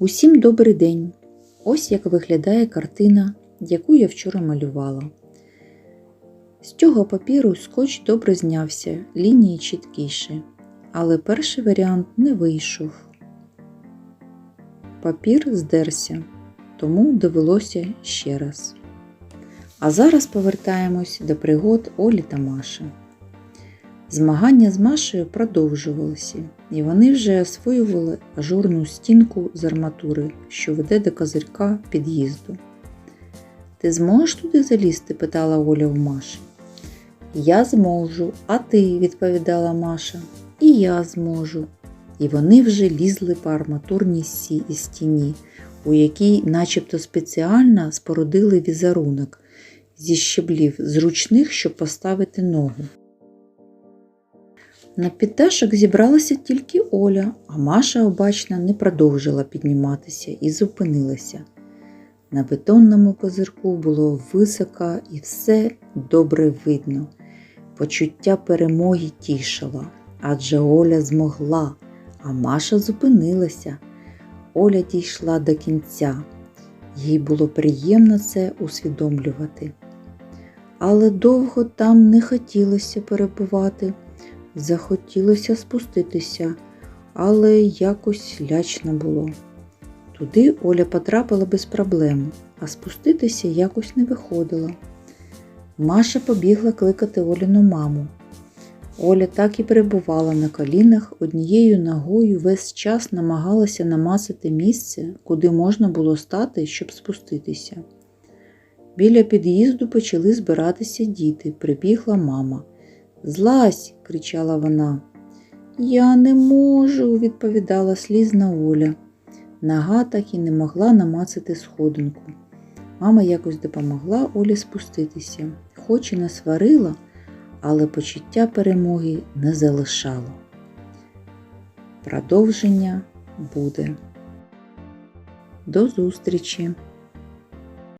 Усім добрий день! Ось як виглядає картина, яку я вчора малювала. З цього папіру скотч добре знявся, лінії чіткіші, але перший варіант не вийшов. Папір здерся, тому довелося ще раз. А зараз повертаємось до пригод Олі та Маші. Змагання з Машею продовжувалися, і вони вже освоювали ажурну стінку з арматури, що веде до козирька під'їзду. Ти зможеш туди залізти? питала Оля у Маші. Я зможу, а ти, відповідала Маша, і я зможу. І вони вже лізли по арматурній стіні, у якій начебто спеціально спорудили візерунок зі щеблів зручних, щоб поставити ногу. На підташок зібралася тільки Оля, а Маша обачно не продовжила підніматися і зупинилася. На бетонному козирку було високо і все добре видно. Почуття перемоги тішило, адже Оля змогла, а Маша зупинилася. Оля дійшла до кінця. Їй було приємно це усвідомлювати. Але довго там не хотілося перебувати. Захотілося спуститися, але якось лячно було. Туди Оля потрапила без проблем, а спуститися якось не виходило. Маша побігла кликати Оліну маму. Оля так і перебувала на колінах, однією ногою весь час намагалася намасити місце, куди можна було стати, щоб спуститися. Біля під'їзду почали збиратися діти, прибігла мама. Злазь, кричала вона. Я не можу, відповідала слізна Оля. Нога так і не могла намацати сходинку. Мама якось допомогла Олі спуститися, хоч і не сварила, але почуття перемоги не залишало. Продовження буде. До зустрічі!